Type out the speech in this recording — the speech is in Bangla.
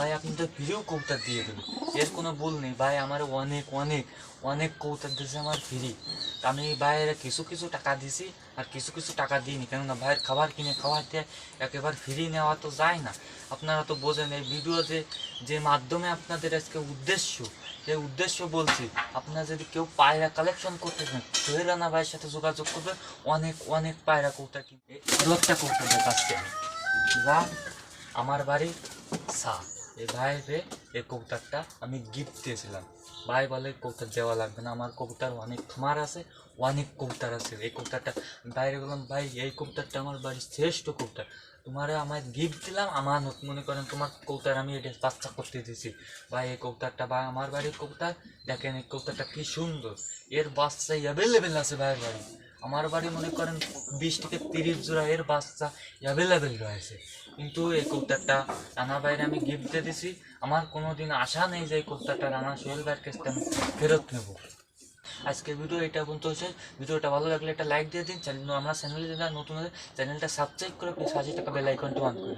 ভাই, আপনি তো ফ্রিও কৌতার দিয়ে দেবেন এর কোনো ভুল নেই। ভাই আমার অনেক অনেক অনেক কৌতার দিয়েছে আমার ফ্রি। আমি ভাইয়ের কিছু কিছু টাকা দিছি আর কিছু কিছু টাকা দিইনি। কেননা ভাইয়ের খাবার কিনে খাবার দিয়ে একেবারে ফ্রি নেওয়া তো যায় না। আপনারা তো বোঝেন, এই ভিডিওতে যে যে মাধ্যমে আপনাদের আজকে উদ্দেশ্য, সেই উদ্দেশ্য বলছি, আপনারা যদি কেউ পায়রা কালেকশন করতে চান সোহেল রানা ভাইয়ের সাথে যোগাযোগ করবে অনেক অনেক পায়রা কৌতা কিনবে রোজটা কৌতা দেখাচ্ছে যা আমার বাড়ি সা এই ভাইরে এই কবুতরটা আমি গিফট দিয়েছিলাম। ভাই বলে, কবুতর দেওয়া লাগবে না, আমার কবুতর অনেক খামার আছে, অনেক কবুতর আছে এই কবুতরটা। বাইরে বললাম, ভাই, এই কবুতরটা আমার বাড়ির শ্রেষ্ঠ কবুতর। তোমারে আমায় গিফট দিলাম আমার মনে করেন তোমার কবুতর আমি এটা বাচ্চা করতে দিয়েছি। ভাই, এই কবুতরটা ভাই আমার বাড়ির কবুতর, দেখেন এই কবুতরটা কি সুন্দর। এর বাচ্চা অ্যাভেলেবেল আছে ভাইয়ের বাড়ি আমার বাড়ি মনে করেন বিশ থেকে তিরিশ জোড়া এর বাচ্চা অ্যাভেলেবেল রয়েছে। কিন্তু এই কবুতরটা রানা বাইরে আমি গিফট দিয়ে দিছি। আমার কোনো দিন আশা নেই যে এই কবুতরটা রানা সোহেল ভাইয়ের কাছ আমি ফেরত নেব। আজকের ভিডিও এটা পর্যন্ত হয়েছে। ভিডিওটা ভালো লাগলে একটা লাইক দিয়ে দিন। চ্যানেল আমরা চ্যানেলে যারা নতুন চ্যানেলটা সাবস্ক্রাইব করে প্লিজ হাজার টাকা বেল আইকনটা অন করে